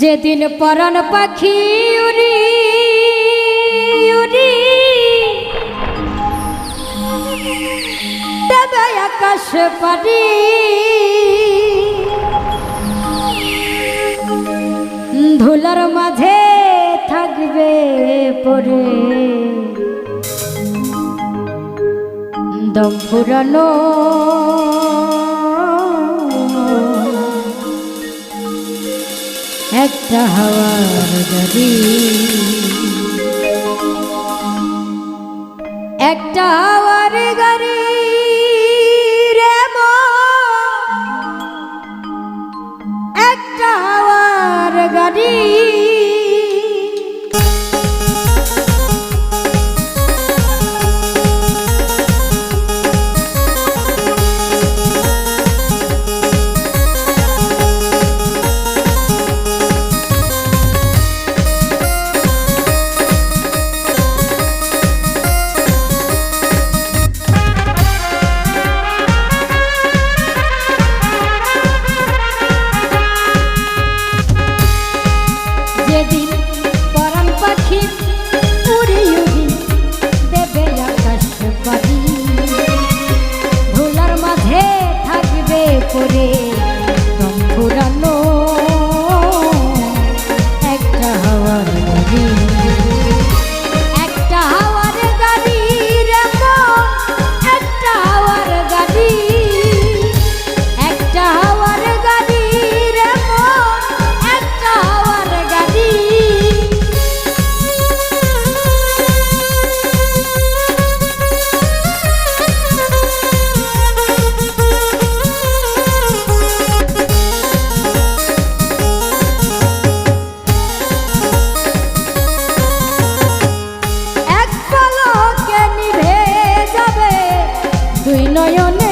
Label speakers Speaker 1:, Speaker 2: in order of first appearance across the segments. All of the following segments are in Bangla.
Speaker 1: যেদিন পরন পাখি উড়ি উড়ি। তবে আকাশ পারি ধুলার মাঝে থাকবে পরে। দম ফুরানো যাত্রা হওয়ার যদি you. 연애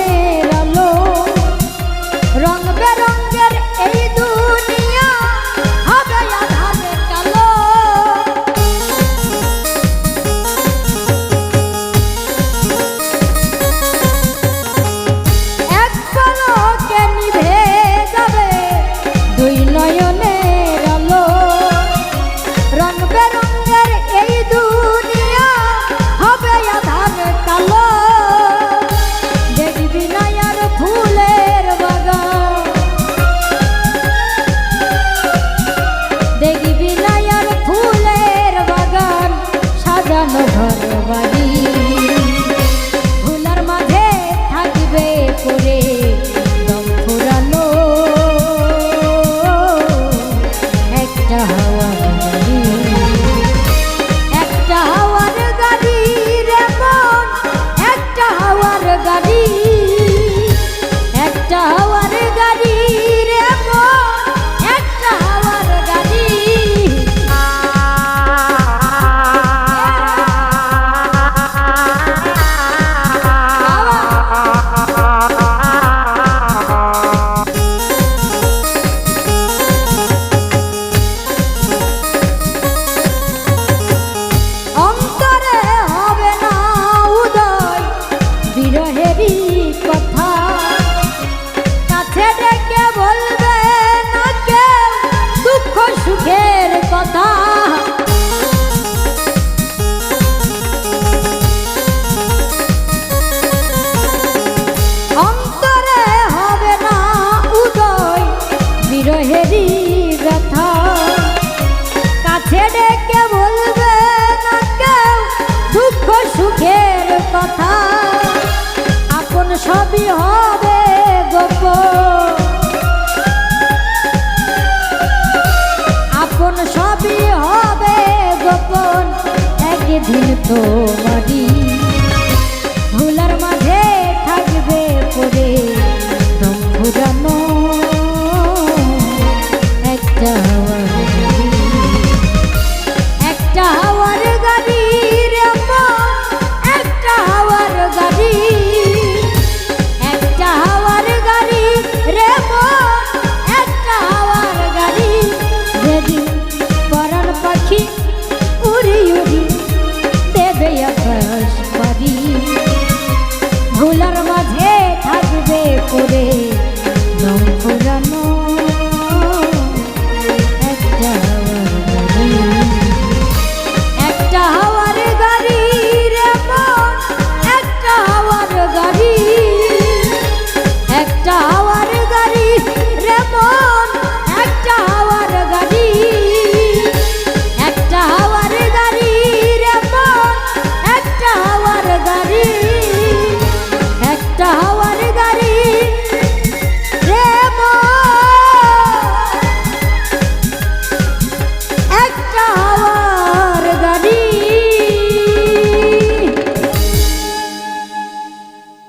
Speaker 1: দিন তোমারি